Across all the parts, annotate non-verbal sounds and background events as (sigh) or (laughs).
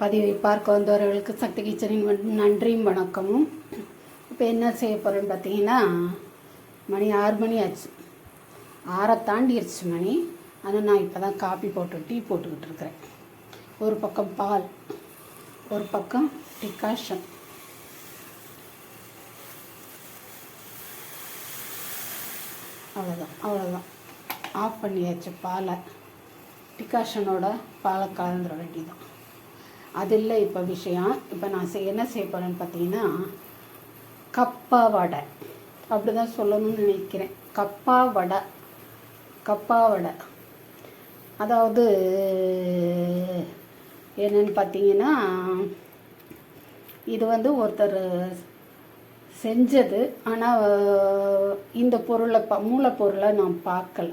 பதிவை பார்க்க வந்தவர்களுக்கு சக்தி கிச்சனின் நன்றியும் வணக்கமும். இப்போ என்ன செய்ய போகிறேன்னு பார்த்தீங்கன்னா மணி ஆறு மணி ஆச்சு. ஆறை தாண்டிடுச்சு மணி. ஆனால் நான் இப்போ தான் காப்பி போட்டு டீ போட்டுக்கிட்டு இருக்கிறேன். ஒரு பக்கம் பால் ஒரு பக்கம் டிகாஷன் அவ்வளோதான் அவ்வளோதான் ஆஃப் பண்ணியாச்சு பாலை. டிகாஷனோட பாலை கலந்துட வேண்டியதான் அது இல்லை இப்போ விஷயம் இப்போ நான் செய் என்ன செய்ய போகிறேன்னு பார்த்தீங்கன்னா கப்பா வடை. அப்படி தான் சொல்லணும்னு நினைக்கிறேன். கப்பா வடை. கப்பா வடை. அதாவது என்னன்னு பார்த்தீங்கன்னா இது வந்து ஒருத்தர் செஞ்சது. ஆனால் இந்த பொருளை ப மூலப்பொருளை நான் பார்க்கல.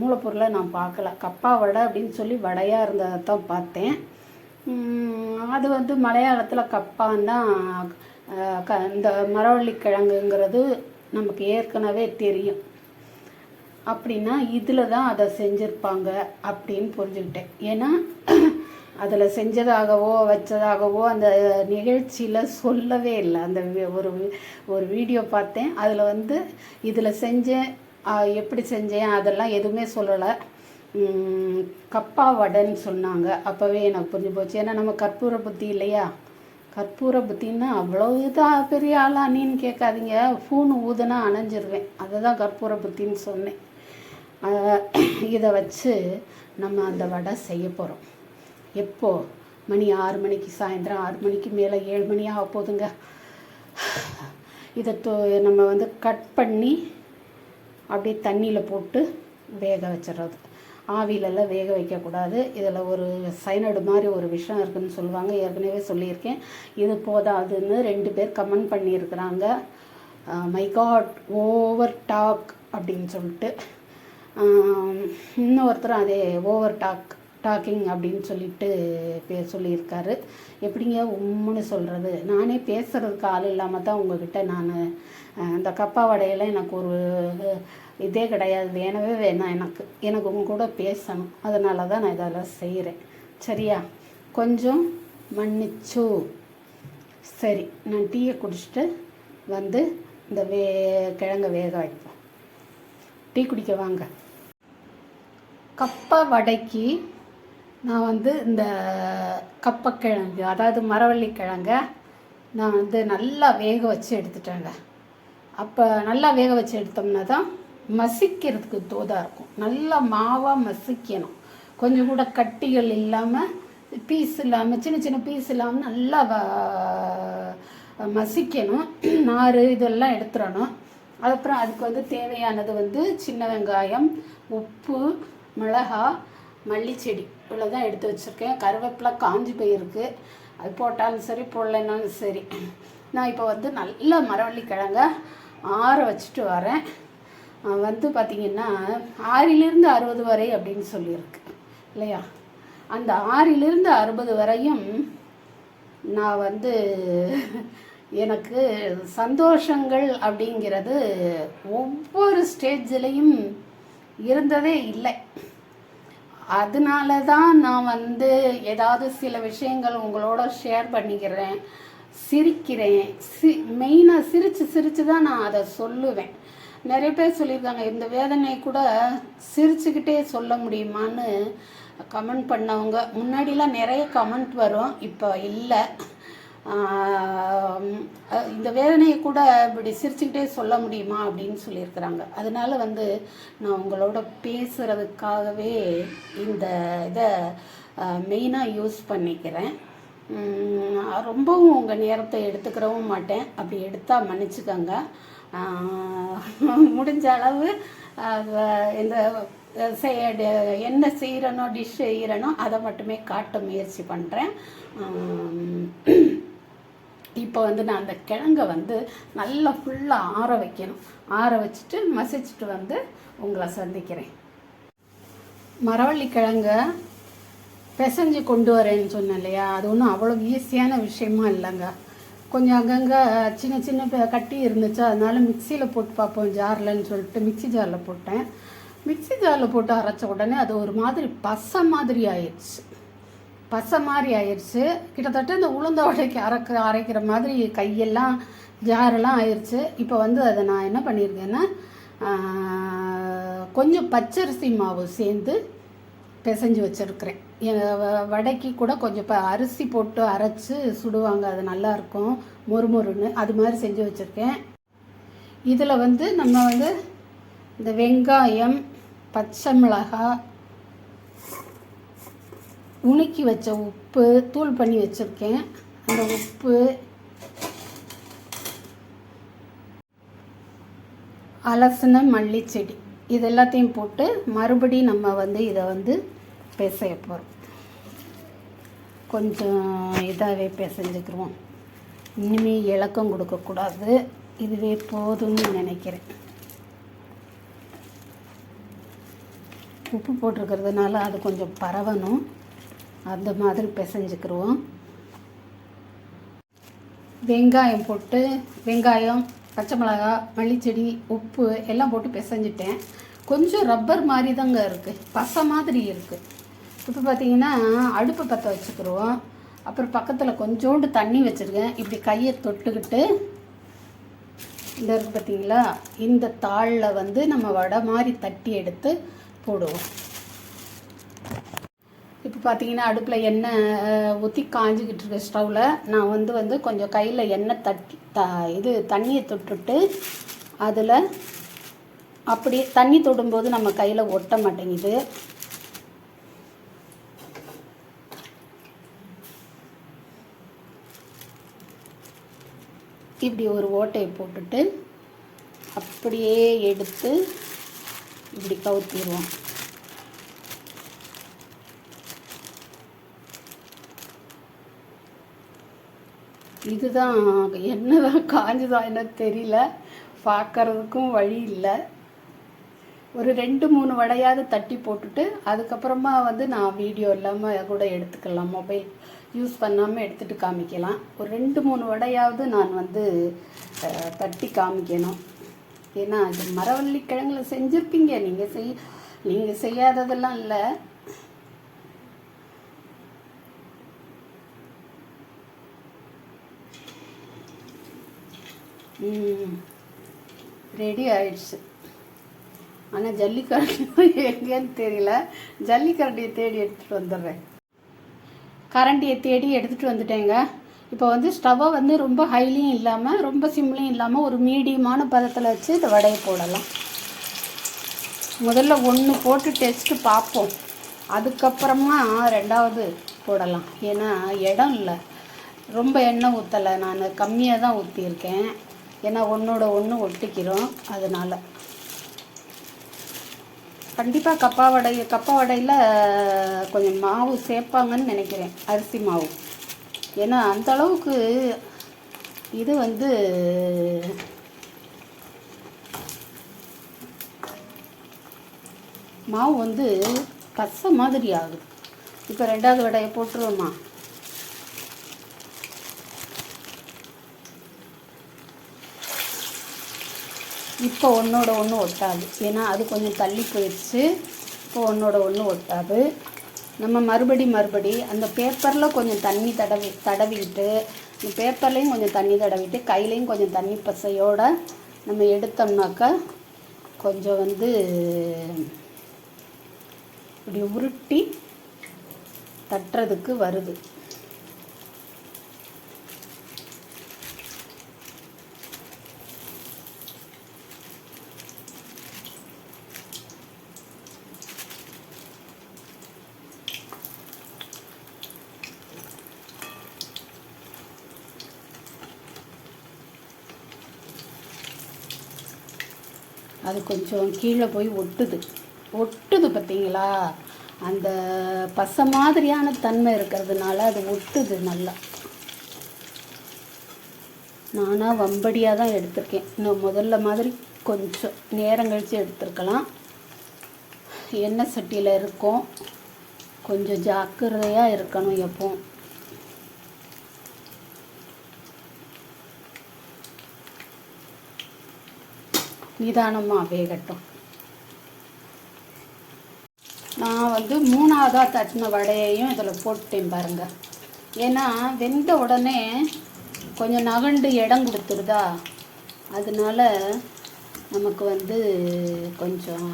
மூலப்பொருளை நான் பார்க்கல. கப்பா வடை அப்படின்னு சொல்லி வடையாக இருந்ததை தான் பார்த்தேன் அது வந்து மலையாளத்தில் கப்பான்னா தான் க இந்த மரவள்ளி கிழங்குங்கிறது நமக்கு ஏற்கனவே தெரியும். அப்படின்னா இதில் தான் அதை செஞ்சுருப்பாங்க அப்படின்னு புரிஞ்சுக்கிட்டேன். ஏன்னா அதில் செஞ்சதாகவோ வச்சதாகவோ அந்த நிகழ்ச்சியில் சொல்லவே இல்லை. அந்த ஒரு ஒரு வீடியோ பார்த்தேன். அதில் வந்து இதில் செஞ்சேன் எப்படி செஞ்சேன்? அதெல்லாம் எதுவுமே சொல்லலை. கப்பா வடைன்னு சொன்னாங்க. அப்போவே எனக்கு புரிஞ்சு போச்சு. ஏன்னா நம்ம கற்பூர புத்தி இல்லையா? கற்பூர புத்தின்னா அவ்வளோ இதாக பெரிய ஆளா நீன்னு கேட்காதீங்க. ஃபோன் ஊதுனா அணைஞ்சிருவேன். அதுதான் கற்பூர புத்தின்னு சொன்னேன். இதை வச்சு நம்ம அந்த வடை செய்ய போகிறோம் எப்போ? மணி ஆறு மணிக்கு சாயந்தரம் ஆறு மணிக்கு மேலே ஏழு மணி ஆக போகுதுங்க இதை தொ நம்ம வந்து கட் பண்ணி அப்படியே தண்ணியில் போட்டு வேக வச்சிடுறது. ஆவிலெல்லாம் வேக வைக்கக்கூடாது. இதில் ஒரு சைனடு மாதிரி ஒரு விஷயம் இருக்குதுன்னு சொல்லுவாங்க. ஏற்கனவே சொல்லியிருக்கேன். இது போதாதுன்னு ரெண்டு பேர் கமெண்ட் பண்ணியிருக்கிறாங்க. மை காட் ஓவர் டாக் அப்படின்னு சொல்லிட்டு. இன்னொருத்தரும் அதே ஓவர் டாக் டாக்கிங் அப்படின்னு சொல்லிட்டு பே சொல்லியிருக்காரு. எப்படிங்க உம்முன்னு சொல்கிறது நானே பேசுகிறதுக்கு ஆள் இல்லாமல் தான் உங்ககிட்ட நான் இந்த கப்பா வடையில எனக்கு ஒரு இதே கிடையாது. வேணவே வேணாம் எனக்கு. எனக்கு உங்க கூட பேசணும். அதனால தான் நான் இதெல்லாம் செய்கிறேன் சரியா? கொஞ்சம் மன்னிச்சு. சரி நான் டீயை குடிச்சிட்டு வந்து இந்த வே கிழங்க வேக வைப்போம். டீ குடிக்க வாங்க. கப்பா வடைக்கு நான் வந்து இந்த கப்பக்கிழங்கு அதாவது மரவள்ளி கிழங்க நான் வந்து நல்லா வேக வச்சு எடுத்துட்டேங்க. அப்போ நல்லா வேக வச்சு எடுத்தோம்னா தான் மசிக்கிறதுக்கு தோதாக இருக்கும். நல்லா மாவாக மசிக்கணும். கொஞ்சம் கூட கட்டிகள் இல்லாமல் பீஸ் இல்லாமல் சின்ன சின்ன பீஸ் இல்லாமல் நல்லா மசிக்கணும். நார் இதெல்லாம் எடுத்துடணும். அதுக்கப்புறம் அதுக்கு வந்து தேவையானது வந்து சின்ன வெங்காயம் உப்பு மல்லி மல்லிச்செடி இவ்வளோ தான் எடுத்து வச்சுருக்கேன். கருவேப்பிலை காஞ்சி போயிருக்கு அது போட்டாலும் சரி போடலைனாலும் சரி. நான் இப்போ வந்து நல்ல மரவள்ளி கிழங்க ஆற வச்சுட்டு வரேன். வந்து பார்த்திங்கன்னா ஆறிலிருந்து அறுபது வரை அப்படின்னு சொல்லியிருக்கு. இல்லையா? அந்த ஆறிலிருந்து அறுபது வரையும் நான் வந்து எனக்கு சந்தோஷங்கள் அப்படிங்கிறது ஒவ்வொரு ஸ்டேஜ்லேயும் இருந்ததே இல்லை. அதனால தான் நான் வந்து ஏதாவது சில விஷயங்கள் உங்களோட ஷேர் பண்ணிக்கிறேன் சிரிக்கிறேன். சி மெயினாக சிரித்து சிரித்து தான் நான் அதை சொல்லுவேன். நிறைய பேர் சொல்லியிருக்காங்க இந்த வேதனை கூட சிரிச்சுக்கிட்டே சொல்ல முடியுமான்னு கமெண்ட் பண்ணவங்க. முன்னாடிலாம் நிறைய கமெண்ட் வரும் இப்போ இல்லை. இந்த வேதனையை கூட இப்படி சிரிச்சுக்கிட்டே சொல்ல முடியுமா அப்படின்னு சொல்லியிருக்கிறாங்க. அதனால வந்து நான் உங்களோட பேசுகிறதுக்காகவே இந்த இதை மெயினாக யூஸ் பண்ணிக்கிறேன். ரொம்பவும் உங்கள் நேரத்தை எடுத்துக்கிறவும் மாட்டேன். அப்படி எடுத்தால் மன்னிச்சுக்கோங்க. முடிஞ்ச அளவு இந்த செய்ய என்ன செய்கிறனோ டிஷ் செய்கிறனோ அதை மட்டுமே காட்ட முயற்சி பண்ணுறேன் இப்போ வந்து நான் அந்த கிழங்கை வந்து நல்லா ஃபுல்லாக ஆற வைக்கணும். ஆற வச்சுட்டு மசிச்சுட்டு வந்து உங்களை சந்திக்கிறேன். மரவள்ளி கிழங்க பிசைஞ்சு கொண்டு வரேன்னு சொன்னேன் இல்லையா? அது ஒன்றும் அவ்வளோ ஈஸியான விஷயமா இல்லைங்க. கொஞ்சம் அங்கங்கே சின்ன சின்ன கட்டி இருந்துச்சு. அதனால மிக்சியில் போட்டு பார்ப்போம் ஜார்லன்னு சொல்லிட்டு மிக்ஸி ஜாரில் போட்டேன். மிக்ஸி ஜாரில் போட்டு அரைச்ச உடனே அது ஒரு மாதிரி பசை மாதிரி ஆயிடுச்சு. பசை மாதிரி ஆயிடுச்சு கிட்டத்தட்ட இந்த உளுந்த வடைக்கு அரைக்க அரைக்கிற மாதிரி கையெல்லாம் ஜாரெல்லாம் ஆயிடுச்சு இப்போ வந்து அதை நான் என்ன பண்ணியிருக்கேன்னா கொஞ்சம் பச்சரிசி மாவு சேர்ந்து பிசைஞ்சு வச்சுருக்கிறேன். வடைக்கு கூட கொஞ்சம் ப அரிசி போட்டு அரைச்சி சுடுவாங்க அது நல்லாயிருக்கும் மொறுமொறுன்னு அது மாதிரி செஞ்சு வச்சுருக்கேன். இதில் வந்து நம்ம வந்து இந்த வெங்காயம் பச்சை மிளகாய் உணுக்கி வச்ச உப்பு தூள் பண்ணி வச்சுருக்கேன். அந்த உப்பு அலசின மல்லிச்செடி. இது எல்லாத்தையும் போட்டு மறுபடியும் நம்ம வந்து இதை வந்து பிசைய போகிறோம் கொஞ்சம் இதாகவே பிசைஞ்சுக்கிருவோம். இனிமேல் இலக்கம் கொடுக்கக்கூடாது. இதுவே போதும்னு நினைக்கிறேன். உப்பு போட்டிருக்கிறதுனால அது கொஞ்சம் பரவணும். அந்த மாதிரி பிசைஞ்சுக்கிருவோம். வெங்காயம் போட்டு வெங்காயம் பச்சை மிளகாய் மல்லிச்செடி உப்பு எல்லாம் போட்டு பிசைஞ்சிட்டேன். கொஞ்சம் ரப்பர் மாதிரி தாங்க இருக்குது பசை மாதிரி இருக்குது இப்போ பார்த்தீங்கன்னா அடுப்பு பற்ற வச்சுக்கிருவோம். அப்புறம் பக்கத்தில் கொஞ்சோண்டு தண்ணி வச்சுருக்கேன். இப்படி கையை தொட்டுக்கிட்டு இந்த இருக்குது பார்த்தீங்களா? இந்த தாளில் வந்து நம்ம வடை மாதிரி தட்டி எடுத்து போடுவோம். பார்த்தீங்கன்னா அடுப்பில் எண்ணெய் ஊற்றி காஞ்சிக்கிட்டு இருக்க ஸ்டவ்வில் நான் வந்து வந்து கொஞ்சம் கையில் எண்ணெய் தட்டி த இது தண்ணியை தொட்டுட்டு அதில் அப்படி தண்ணி தொடும்போது நம்ம கையில் ஒட்ட மாட்டேங்குது. இப்படி ஒரு ஓட்டையை போட்டுட்டு அப்படியே எடுத்து இப்படி கவுத்திடுவோம். இதுதான் என்னதான் காஞ்சுதா என்ன தெரியல. பார்க்கறதுக்கும் வழி இல்லை. ஒரு ரெண்டு மூணு வடையாவது தட்டி போட்டுட்டு அதுக்கப்புறமா வந்து நான் வீடியோ இல்லாமல் கூட எடுத்துக்கலாம். மொபைல் யூஸ் பண்ணாமல் எடுத்துகிட்டு காமிக்கலாம். ஒரு ரெண்டு மூணு வடையாவது நான் வந்து தட்டி காமிக்கணும். ஏன்னா அது மரவள்ளி கிழங்குல செஞ்சுருப்பீங்க. நீங்கள் செய் நீங்கள் செய்யாததெல்லாம் இல்லை. ரெடி ஆயிடுச்சு. ஆனால் ஜல்லிக்கரண்டி (laughs) எங்கேன்னு தெரியல. ஜல்லிக்கரண்டியை தேடி எடுத்துகிட்டு வந்துடுறேன். கரண்டியை தேடி எடுத்துகிட்டு வந்துட்டேங்க. இப்போ வந்து ஸ்டவ்வை வந்து ரொம்ப ஹைலியும் இல்லாமல் ரொம்ப சிம்லையும் இல்லாமல் ஒரு மீடியமான பதத்தில் வச்சு இந்த வடையை போடலாம். முதல்ல ஒன்று போட்டு டெஸ்ட்டு பார்ப்போம். அதுக்கப்புறமா ரெண்டாவது போடலாம். ஏன்னா இடம் இல்லை. ரொம்ப எண்ணெய் ஊற்றலை நான் கம்மியாக தான் ஊற்றியிருக்கேன் ஏன்னா ஒன்றோட ஒன்று ஒட்டிக்கிறோம் அதனால். கண்டிப்பாக கப்பா வடை கப்பா வடையில் கொஞ்சம் மாவு சேர்ப்பாங்கன்னு நினைக்கிறேன் அரிசி மாவு. ஏன்னா அந்தளவுக்கு இது வந்து மாவு வந்து பசை மாதிரி ஆகுது. இப்போ ரெண்டாவது வடையை போட்டுருவோமா? இப்போ ஒன்றோட ஒன்று ஒட்டாது. ஏன்னா அது கொஞ்சம் தள்ளி போயிடுச்சு. இப்போ ஒன்றோட ஒன்று ஒட்டாது. நம்ம மறுபடி மறுபடி அந்த பேப்பரில் கொஞ்சம் தண்ணி தடவி தடவிக்கிட்டு இந்த பேப்பர்லேயும் கொஞ்சம் தண்ணி தடவிட்டு கையிலையும் கொஞ்சம் தண்ணி பசையோடு நம்ம எடுத்தோம்னாக்கா கொஞ்சம் வந்து இப்படி உருட்டி தட்டுறதுக்கு வருது. கொஞ்சம் கீழே போய் ஒட்டுது. ஒட்டுது பார்த்தீங்களா? அந்த பசை மாதிரியான தன்மை இருக்கிறதுனால அது ஒட்டுது நல்லா. நானாக வம்படியாக தான் எடுத்திருக்கேன். இன்னும் முதல்ல மாதிரி கொஞ்சம் நேரம் கழித்து எடுத்துருக்கலாம். எண்ணெய் சட்டியில் இருக்கோம். கொஞ்சம் ஜாக்கிரதையாக இருக்கணும் எப்போவும். நிதானமாக வேகட்டும். நான் வந்து மூணாவதாக தட்டின வடையையும் இதில் போட்டேன் பாருங்கள் ஏன்னா வெந்த உடனே கொஞ்சம் நகண்டு இடம் கொடுத்துருதா? அதனால நமக்கு வந்து கொஞ்சம்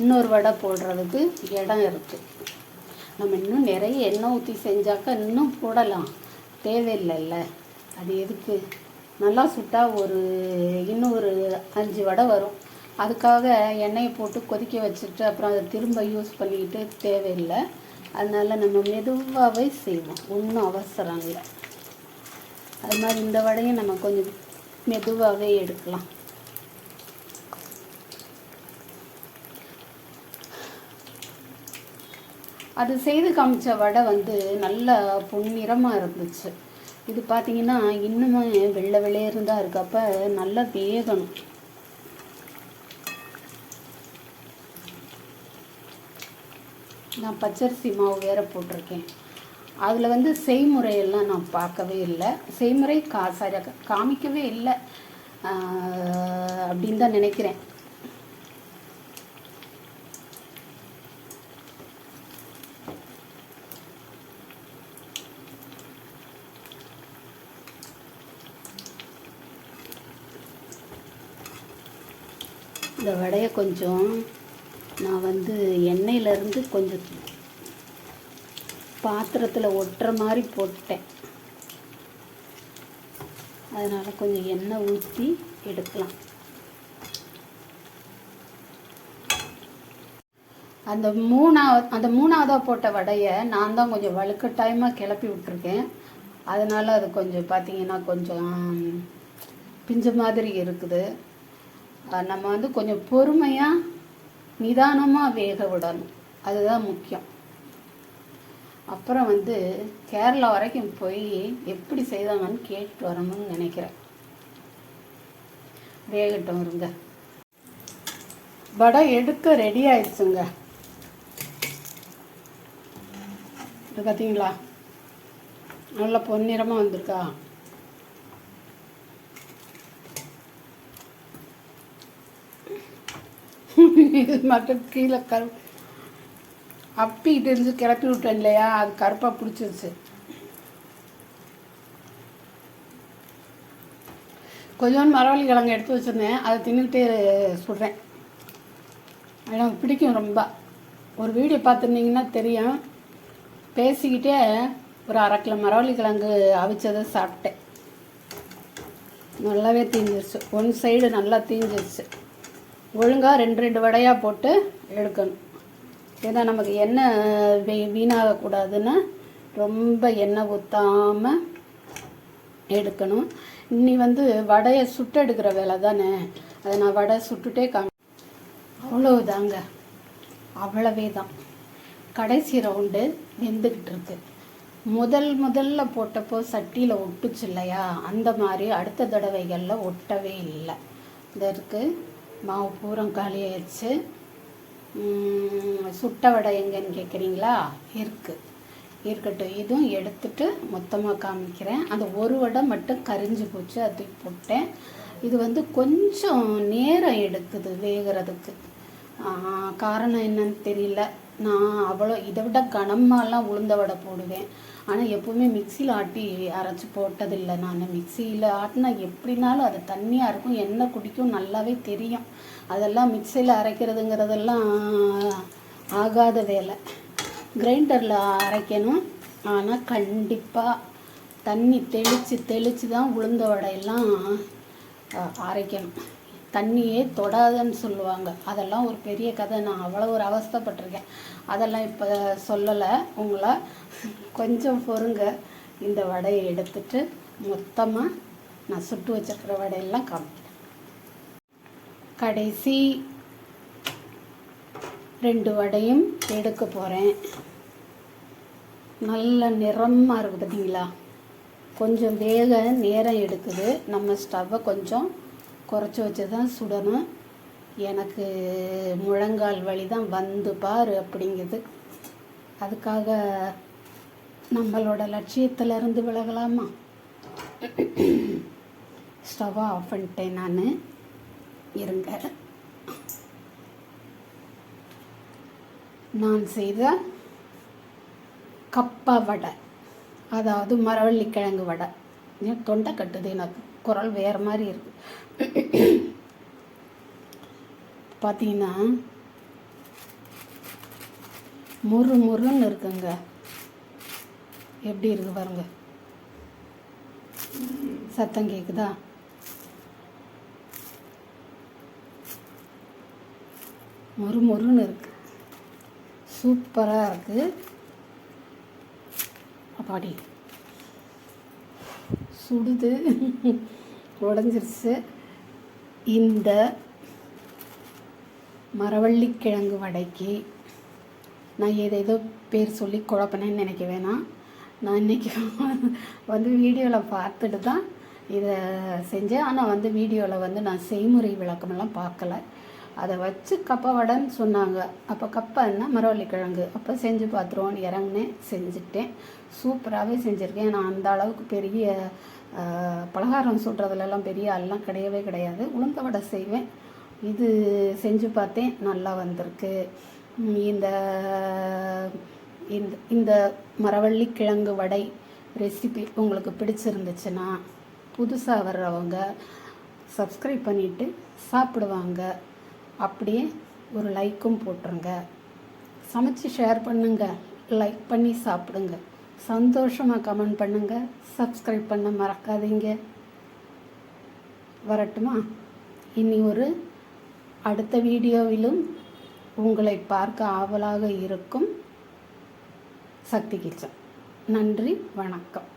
இன்னொரு வடை போடுறதுக்கு இடம் இருக்குது நம்ம இன்னும் நிறைய எண்ணெய் ஊற்றி செஞ்சாக்கா இன்னும் போடலாம். தேவையில்லைல்ல. அது எதுக்கு? நல்லா சுட்டால் ஒரு இன்னும் ஒரு அஞ்சு வடை வரும். அதுக்காக எண்ணெயை போட்டு கொதிக்க வச்சுட்டு அப்புறம் அதை திரும்ப யூஸ் பண்ணிக்கிட்டு தேவையில்லை. அதனால் நம்ம மெதுவாகவே செய்வோம். ஒன்றும் அவசரம் இல்லை. அது மாதிரி இந்த வடையும் நம்ம கொஞ்சம் மெதுவாகவே எடுக்கலாம். அது செய்து காமிச்ச வடை வந்து நல்ல பொன்னிறமாக இருந்துச்சு. இது பார்த்தீங்கன்னா இன்னுமே வெள்ளை வெளியேறும் தான் இருக்கு அப்போ நல்லா வேகணும். நான் பச்சரிசி மாவு வேற போட்டிருக்கேன். அதில் வந்து செய்முறையெல்லாம் நான் பார்க்கவே இல்லை. செய்முறை கா சரியாக காமிக்கவே இல்லை. அப்படின்னு தான் நினைக்கிறேன். இந்த வடையை கொஞ்சம் நான் வந்து எண்ணெயிலேருந்து கொஞ்சம் பாத்திரத்தில் ஒட்டுற மாதிரி போட்டேன் அதனால் கொஞ்சம் எண்ணெய் ஊற்றி எடுக்கலாம். அந்த மூணாவது அந்த மூணாவதாக போட்ட வடையை நான் தான் கொஞ்சம் வலுக்கட்டாயமாக கிளப்பி விட்டுருக்கேன். அதனால் அது கொஞ்சம் பார்த்திங்கன்னா கொஞ்சம் பிஞ்ச மாதிரி இருக்குது. நம்ம வந்து கொஞ்சம் பொறுமையாக நிதானமாக வேக விடணும். அதுதான் முக்கியம். அப்புறம் வந்து கேரளா வரைக்கும் போய் எப்படி செய்தாங்கன்னு கேட்டு வரணும்னு நினைக்கிறேன். வேகட்டும் இருங்க. வடை எடுக்க ரெடி ஆயிடுச்சுங்க. இது பார்த்தீங்களா நல்ல பொன்னிறமாக வந்திருக்கா? இது மட்டும் கீழே கரு அப்பிக்கிட்டு இருந்து கிளப்பி விட்டேன் இல்லையா? அது கருப்பாக பிடிச்சிருச்சு கொஞ்சோண்டு மரவள்ளி கிழங்கு எடுத்து வச்சுருந்தேன். அதை தின்னுக்கிட்டே சுடுறேன். எனக்கு பிடிக்கும் ரொம்ப. ஒரு வீடியோ பார்த்துருந்தீங்கன்னா தெரியும். பேசிக்கிட்டே ஒரு அரை கிலோ மரவள்ளி கிழங்கு அவிச்சதை சாப்பிட்டேன். நல்லாவே தீஞ்சிருச்சு. ஒன் சைடு நல்லா தீஞ்சிருச்சு. ஒழுங்காக ரெண்டு ரெண்டு வடையாக போட்டு எடுக்கணும். ஏன்னா நமக்கு எண்ணெய் வீ வீணாகக்கூடாதுன்னு ரொம்ப எண்ணெய் ஊற்றாமல் எடுக்கணும். இன்னி வந்து வடையை சுட்டு எடுக்கிற வேலை தானே. அதை நான் வடை சுட்டுட்டே காமி அவ்வளோதாங்க அவ்வளவே தான் கடைசி ரவுண்டு வெந்துக்கிட்டு இருக்கு. முதல் முதல்ல போட்டப்போ சட்டியில் ஒட்டுச்சு இல்லையா? அந்த மாதிரி அடுத்த தடவைகளில் ஒட்டவே இல்லை. இதற்கு மாவு பூரம் காலியாயிடுச்சு உம், சுட்ட வடை எங்கன்னு கேட்குறீங்களா? இருக்குது இருக்கட்டும். இதுவும் எடுத்துட்டு மொத்தமாக காமிக்கிறேன். அந்த ஒரு வடை மட்டும் கரிஞ்சு போச்சு அது போட்டேன். இது வந்து கொஞ்சம் நேரம் எடுக்குது வேகிறதுக்கு. காரணம் என்னன்னு தெரியல. நான் அவ்வளோ இதை விட கனமாலாம் உளுந்த வடை போடுவேன். ஆனால் எப்போவுமே மிக்சியில் ஆட்டி அரைச்சி போட்டதில்லை நான். மிக்சியில் ஆட்டினா எப்படினாலும் அது தண்ணியாக இருக்கும். எண்ணெய் குடிக்கும் நல்லாவே தெரியும். அதெல்லாம் மிக்சியில் அரைக்கிறதுங்கிறதெல்லாம் ஆகாத வேலை. கிரைண்டரில் அரைக்கணும். ஆனால் கண்டிப்பாக தண்ணி தெளித்து தெளித்து தான் உளுந்த வடையெல்லாம் அரைக்கணும். தண்ணியே தொடாதன்னு சொல்லுவாங்க. அதெல்லாம் ஒரு பெரிய கதை. நான் அவ்வளோ ஒரு அவஸ்தைப்பட்டிருக்கேன். அதெல்லாம் இப்போ சொல்லலை. உங்களை கொஞ்சம் பொறுங்க. இந்த வடையை எடுத்துட்டு மொத்தமாக நான் சுட்டு வச்சிருக்கிற வடையெல்லாம் காமிக்கிறேன். கடைசி ரெண்டு வடையும் எடுக்க போகிறேன் நல்ல நிறமாக இருக்குது பார்த்தீங்களா கொஞ்சம் வேக நேரம் எடுக்குது. நம்ம ஸ்டவ்வை கொஞ்சம் குறைச்சி வச்சு தான் சுடணும். எனக்கு முழங்கால் வலி தான் வந்து பாரு அப்படிங்குது. அதுக்காக நம்மளோட லட்சியத்திலிருந்து விலகலாமா? ஸ்டவ்வை ஆஃப் பண்ணிட்டேன் நான். இருங்க. நான் செய்த கப்பா வடை அதாவது மரவள்ளிக்கிழங்கு வடை. ஏன் தொண்டை கட்டுது எனக்கு. குரல் வேறு மாதிரி இருக்கு. பார்த்தீங்கன்னா முறு முருன்னு இருக்குங்க. எப்படி இருக்கு பாருங்க. சத்தம் கேட்குதா மொறு முருன்னு இருக்கு. சூப்பராக இருக்குது அப்பாடி. சுடுது. உடஞ்சிருச்சு. இந்த மரவள்ளிக்கிழங்கு வடைக்கு நான் ஏதேதோ பேர் சொல்லி குழப்பினேன்னு நினைக்க வேணாம். நான் இன்றைக்கி (laughs) வந்து வீடியோவில் பார்த்துட்டு தான் இதை செஞ்சேன். ஆனால் வந்து வீடியோவில் வந்து நான் செய்முறை விளக்கமெல்லாம் பார்க்கல. அதை வச்சு கப்பை வடைன்னு சொன்னாங்க. அப்போ கப்பைன்னா மரவள்ளிக்கிழங்கு. அப்போ செஞ்சு பார்த்துருவோன்னு இறங்குனேன். செஞ்சுட்டேன். சூப்பராகவே செஞ்சுருக்கேன். நான் அந்த அளவுக்கு பெரிய பலகாரம் சுடுறதுலலாம் பெரிய ஆள்லாம் கிடையவே கிடையாது. உளுந்த வடை செய்வேன். இது செஞ்சு பார்த்தேன். நல்லா வந்திருக்கு. இந்த இந்த மரவள்ளி கிழங்கு வடை ரெசிபி உங்களுக்கு பிடிச்சிருந்துச்சுன்னா புதுசாக வர்றவங்க சப்ஸ்கிரைப் பண்ணிவிட்டு சாப்பிடுவாங்க. அப்படியே ஒரு லைக்கும் போட்டுருங்க. சமைச்சு ஷேர் பண்ணுங்கள் லைக் பண்ணி சாப்பிடுங்க. சந்தோஷமாக கமெண்ட் பண்ணுங்கள் சப்ஸ்கிரைப் பண்ண மறக்காதீங்க. வரட்டுமா? இனி ஒரு அடுத்த வீடியோவிலும் உங்களை பார்க்க ஆவலாக இருக்கும். சக்தி கிச்சன். நன்றி வணக்கம்.